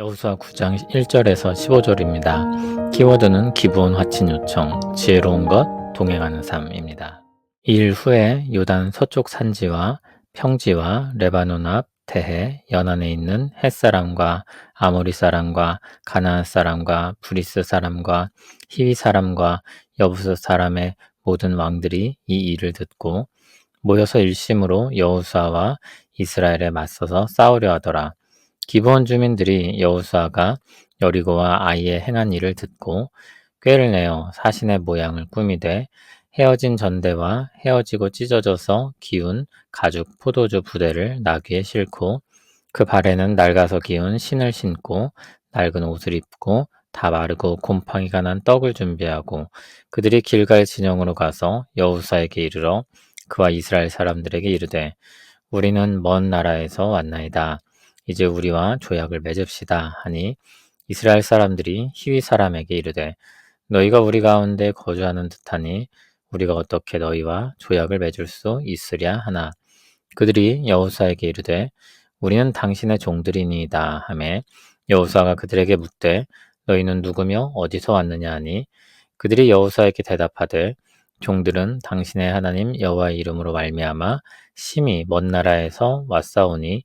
여호수아 9장 1절에서 15절입니다. 키워드는 기본 화친 요청, 지혜로운 것, 동행하는 삶입니다. 이 일 후에 요단 서쪽 산지와 평지와 레바논 앞 대해 연안에 있는 햇사람과 아모리 사람과 가나안 사람과 브리스 사람과 히위 사람과 여부스 사람의 모든 왕들이 이 일을 듣고 모여서 일심으로 여호수아와 이스라엘에 맞서서 싸우려 하더라. 기브온 주민들이 여호수아가 여리고와 아이의 행한 일을 듣고 꾀를 내어 사신의 모양을 꾸미되 헤어진 전대와 헤어지고 찢어져서 기운 가죽 포도주 부대를 나귀에 싣고 그 발에는 낡아서 기운 신을 신고 낡은 옷을 입고 다 마르고 곰팡이가 난 떡을 준비하고 그들이 길갈 진영으로 가서 여호수아에게 이르러 그와 이스라엘 사람들에게 이르되 우리는 먼 나라에서 왔나이다. 이제 우리와 조약을 맺읍시다 하니 이스라엘 사람들이 히위 사람에게 이르되 너희가 우리 가운데 거주하는 듯하니 우리가 어떻게 너희와 조약을 맺을 수 있으랴 하나. 그들이 여호수아에게 이르되 우리는 당신의 종들이니이다 하매 여호수아가 그들에게 묻되 너희는 누구며 어디서 왔느냐 하니 그들이 여호수아에게 대답하되 종들은 당신의 하나님 여호와의 이름으로 말미암아 심히 먼 나라에서 왔사오니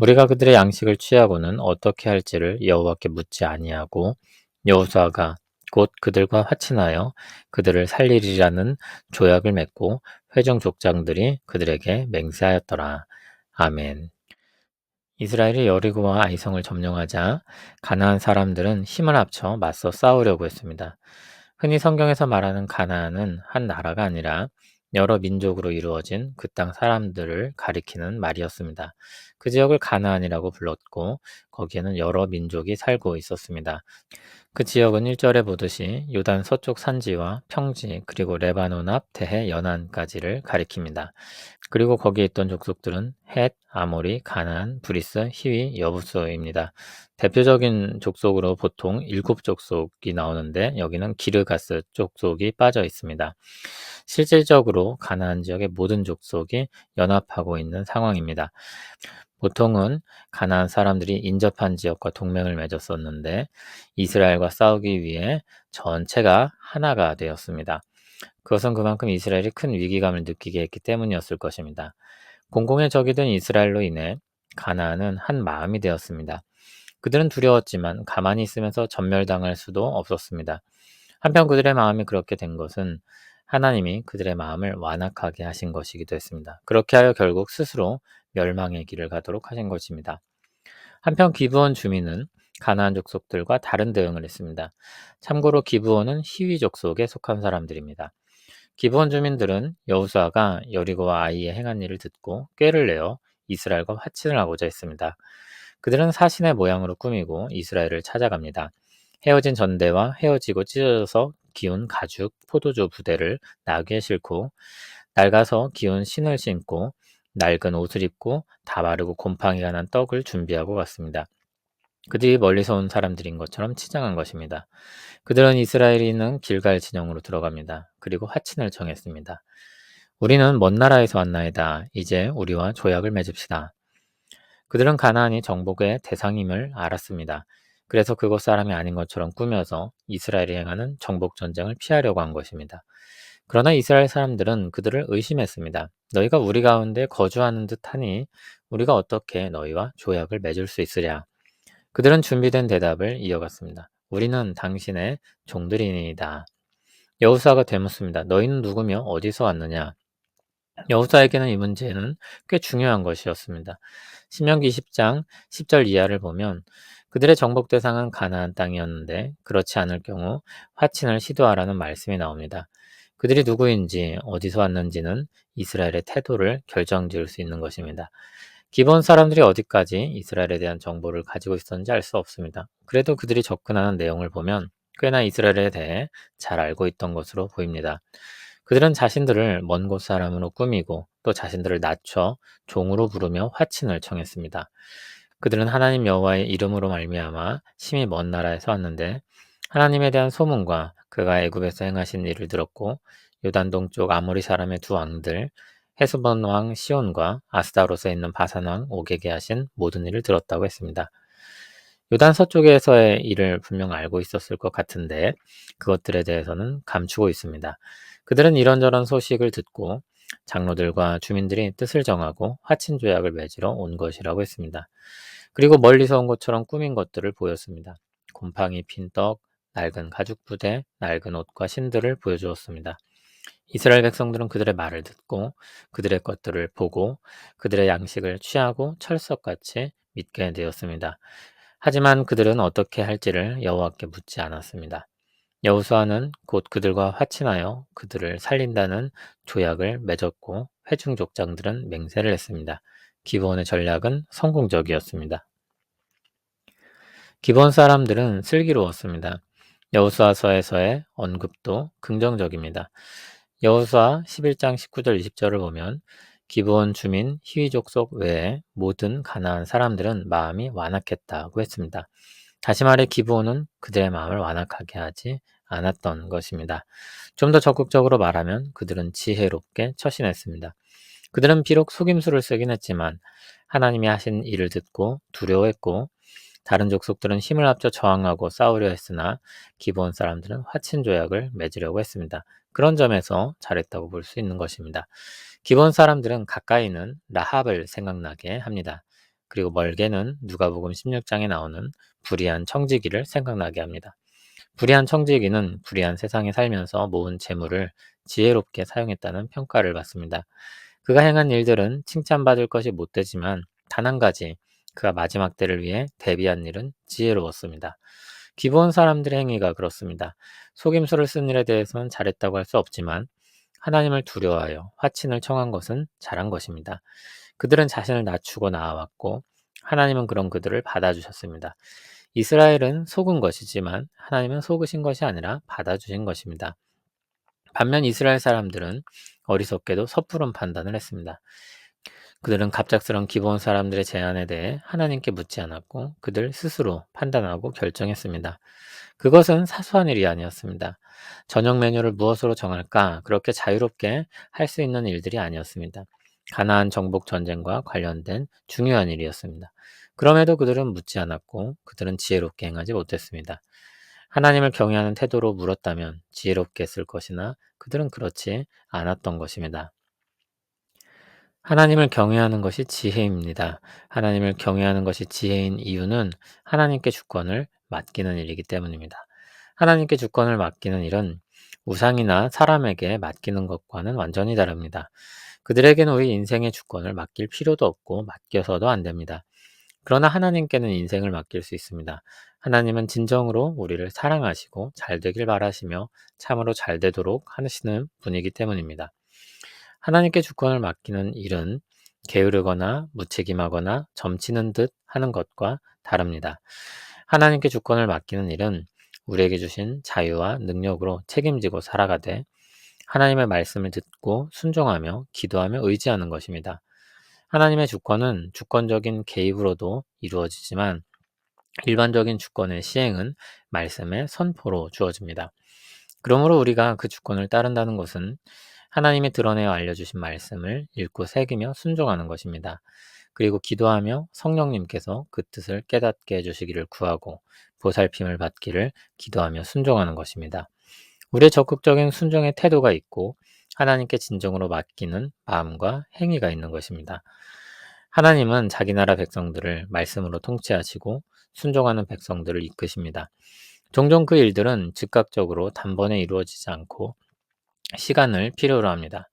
우리가 그들의 양식을 취하고는 어떻게 할지를 여호와께 묻지 아니하고 여호수아가 곧 그들과 화친하여 그들을 살리리라는 조약을 맺고 회중 족장들이 그들에게 맹세하였더라. 아멘. 이스라엘이 여리고와 아이성을 점령하자 가나안 사람들은 힘을 합쳐 맞서 싸우려고 했습니다. 흔히 성경에서 말하는 가나안은 한 나라가 아니라 여러 민족으로 이루어진 그 땅 사람들을 가리키는 말이었습니다. 그 지역을 가나안이라고 불렀고 거기에는 여러 민족이 살고 있었습니다. 그 지역은 1절에 보듯이 요단 서쪽 산지와 평지 그리고 레바논 앞 대해 연안까지를 가리킵니다. 그리고 거기에 있던 족속들은 헷, 아모리, 가나안, 브리스, 히위, 여부스입니다. 대표적인 족속으로 보통 일곱 족속이 나오는데 여기는 기르가스 족속이 빠져 있습니다. 실질적으로 가나안 지역의 모든 족속이 연합하고 있는 상황입니다. 보통은 가나안 사람들이 인접한 지역과 동맹을 맺었었는데 이스라엘과 싸우기 위해 전체가 하나가 되었습니다. 그것은 그만큼 이스라엘이 큰 위기감을 느끼게 했기 때문이었을 것입니다. 공공의 적이 된 이스라엘로 인해 가나안은 한 마음이 되었습니다. 그들은 두려웠지만 가만히 있으면서 전멸당할 수도 없었습니다. 한편 그들의 마음이 그렇게 된 것은 하나님이 그들의 마음을 완악하게 하신 것이기도 했습니다. 그렇게 하여 결국 스스로 멸망의 길을 가도록 하신 것입니다. 한편 기브온 주민은 가나안 족속들과 다른 대응을 했습니다. 참고로 기브온은 히위 족속에 속한 사람들입니다. 기브온 주민들은 여우수아가 여리고와 아이의 행한 일을 듣고 꾀를 내어 이스라엘과 화친을 하고자 했습니다. 그들은 사신의 모양으로 꾸미고 이스라엘을 찾아갑니다. 헤어진 전대와 헤어지고 찢어져서 기운 가죽 포도주 부대를 나귀에 싣고 낡아서 기운 신을 신고 낡은 옷을 입고 다 마르고 곰팡이가 난 떡을 준비하고 갔습니다. 그들이 멀리서 온 사람들인 것처럼 치장한 것입니다. 그들은 이스라엘이 있는 길갈 진영으로 들어갑니다. 그리고 화친을 정했습니다. 우리는 먼 나라에서 왔나이다. 이제 우리와 조약을 맺읍시다. 그들은 가나안이 정복의 대상임을 알았습니다. 그래서 그곳 사람이 아닌 것처럼 꾸며서 이스라엘이 행하는 정복 전쟁을 피하려고 한 것입니다. 그러나 이스라엘 사람들은 그들을 의심했습니다. 너희가 우리 가운데 거주하는 듯하니 우리가 어떻게 너희와 조약을 맺을 수 있으랴? 그들은 준비된 대답을 이어갔습니다. 우리는 당신의 종들이니이다. 여호수아가 되묻습니다. 너희는 누구며 어디서 왔느냐? 여호수아에게는 이 문제는 꽤 중요한 것이었습니다. 신명기 10장 10절 이하를 보면 그들의 정복 대상은 가나안 땅이었는데 그렇지 않을 경우 화친을 시도하라는 말씀이 나옵니다. 그들이 누구인지 어디서 왔는지는 이스라엘의 태도를 결정지을 수 있는 것입니다. 기본 사람들이 어디까지 이스라엘에 대한 정보를 가지고 있었는지 알 수 없습니다. 그래도 그들이 접근하는 내용을 보면 꽤나 이스라엘에 대해 잘 알고 있던 것으로 보입니다. 그들은 자신들을 먼 곳 사람으로 꾸미고 또 자신들을 낮춰 종으로 부르며 화친을 청했습니다. 그들은 하나님 여호와의 이름으로 말미암아 심히 먼 나라에서 왔는데 하나님에 대한 소문과 그가 애굽에서 행하신 일을 들었고 요단 동쪽 아모리 사람의 두 왕들 헤스본 왕 시온과 아스다로스에 있는 바산 왕 오게게 하신 모든 일을 들었다고 했습니다. 요단 서쪽에서의 일을 분명 알고 있었을 것 같은데 그것들에 대해서는 감추고 있습니다. 그들은 이런저런 소식을 듣고 장로들과 주민들이 뜻을 정하고 화친 조약을 맺으러 온 것이라고 했습니다. 그리고 멀리서 온 것처럼 꾸민 것들을 보였습니다. 곰팡이 핀 떡, 낡은 가죽 부대, 낡은 옷과 신들을 보여주었습니다. 이스라엘 백성들은 그들의 말을 듣고 그들의 것들을 보고 그들의 양식을 취하고 철석같이 믿게 되었습니다. 하지만 그들은 어떻게 할지를 여호와께 묻지 않았습니다. 여호수아는 곧 그들과 화친하여 그들을 살린다는 조약을 맺었고 회중 족장들은 맹세를 했습니다. 기본의 전략은 성공적이었습니다. 기본 사람들은 슬기로웠습니다. 여호수아서에서의 언급도 긍정적입니다. 여호수아 11장 19절 20절을 보면 기브온 주민 희위족 속 외에 모든 가나안 사람들은 마음이 완악했다고 했습니다. 다시 말해 기브온은 그들의 마음을 완악하게 하지 않았던 것입니다. 좀 더 적극적으로 말하면 그들은 지혜롭게 처신했습니다. 그들은 비록 속임수를 쓰긴 했지만 하나님이 하신 일을 듣고 두려워했고 다른 족속들은 힘을 합쳐 저항하고 싸우려 했으나 기본 사람들은 화친 조약을 맺으려고 했습니다. 그런 점에서 잘했다고 볼 수 있는 것입니다. 기본 사람들은 가까이는 라합을 생각나게 합니다. 그리고 멀게는 누가복음 16장에 나오는 불의한 청지기를 생각나게 합니다. 불의한 청지기는 불의한 세상에 살면서 모은 재물을 지혜롭게 사용했다는 평가를 받습니다. 그가 행한 일들은 칭찬받을 것이 못 되지만 단 한 가지 그가 마지막 때를 위해 대비한 일은 지혜로웠습니다. 기본 사람들의 행위가 그렇습니다. 속임수를 쓴 일에 대해서는 잘했다고 할 수 없지만 하나님을 두려워하여 화친을 청한 것은 잘한 것입니다. 그들은 자신을 낮추고 나아왔고 하나님은 그런 그들을 받아주셨습니다. 이스라엘은 속은 것이지만 하나님은 속으신 것이 아니라 받아주신 것입니다. 반면 이스라엘 사람들은 어리석게도 섣부른 판단을 했습니다. 그들은 갑작스런 기본 사람들의 제안에 대해 하나님께 묻지 않았고 그들 스스로 판단하고 결정했습니다. 그것은 사소한 일이 아니었습니다. 저녁 메뉴를 무엇으로 정할까 그렇게 자유롭게 할 수 있는 일들이 아니었습니다. 가나안 정복 전쟁과 관련된 중요한 일이었습니다. 그럼에도 그들은 묻지 않았고 그들은 지혜롭게 행하지 못했습니다. 하나님을 경외하는 태도로 물었다면 지혜롭게 했을 것이나 그들은 그렇지 않았던 것입니다. 하나님을 경외하는 것이 지혜입니다. 하나님을 경외하는 것이 지혜인 이유는 하나님께 주권을 맡기는 일이기 때문입니다. 하나님께 주권을 맡기는 일은 우상이나 사람에게 맡기는 것과는 완전히 다릅니다. 그들에게는 우리 인생의 주권을 맡길 필요도 없고 맡겨서도 안 됩니다. 그러나 하나님께는 인생을 맡길 수 있습니다. 하나님은 진정으로 우리를 사랑하시고 잘 되길 바라시며 참으로 잘 되도록 하시는 분이기 때문입니다. 하나님께 주권을 맡기는 일은 게으르거나 무책임하거나 점치는 듯 하는 것과 다릅니다. 하나님께 주권을 맡기는 일은 우리에게 주신 자유와 능력으로 책임지고 살아가되 하나님의 말씀을 듣고 순종하며 기도하며 의지하는 것입니다. 하나님의 주권은 주권적인 개입으로도 이루어지지만 일반적인 주권의 시행은 말씀의 선포로 주어집니다. 그러므로 우리가 그 주권을 따른다는 것은 하나님이 드러내어 알려주신 말씀을 읽고 새기며 순종하는 것입니다. 그리고 기도하며 성령님께서 그 뜻을 깨닫게 해주시기를 구하고 보살핌을 받기를 기도하며 순종하는 것입니다. 우리의 적극적인 순종의 태도가 있고 하나님께 진정으로 맡기는 마음과 행위가 있는 것입니다. 하나님은 자기 나라 백성들을 말씀으로 통치하시고 순종하는 백성들을 이끄십니다. 종종 그 일들은 즉각적으로 단번에 이루어지지 않고 시간을 필요로 합니다.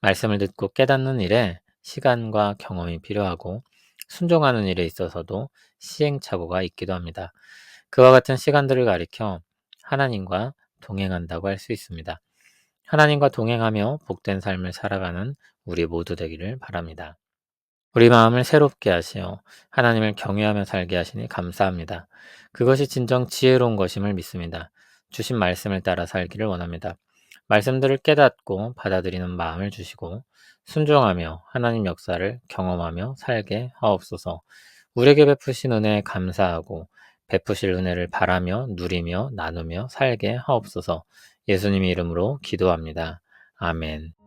말씀을 듣고 깨닫는 일에 시간과 경험이 필요하고 순종하는 일에 있어서도 시행착오가 있기도 합니다. 그와 같은 시간들을 가리켜 하나님과 동행한다고 할 수 있습니다. 하나님과 동행하며 복된 삶을 살아가는 우리 모두 되기를 바랍니다. 우리 마음을 새롭게 하시어 하나님을 경외하며 살게 하시니 감사합니다. 그것이 진정 지혜로운 것임을 믿습니다. 주신 말씀을 따라 살기를 원합니다. 말씀들을 깨닫고 받아들이는 마음을 주시고 순종하며 하나님 역사를 경험하며 살게 하옵소서. 우리에게 베푸신 은혜에 감사하고 베푸실 은혜를 바라며 누리며 나누며 살게 하옵소서. 예수님의 이름으로 기도합니다. 아멘.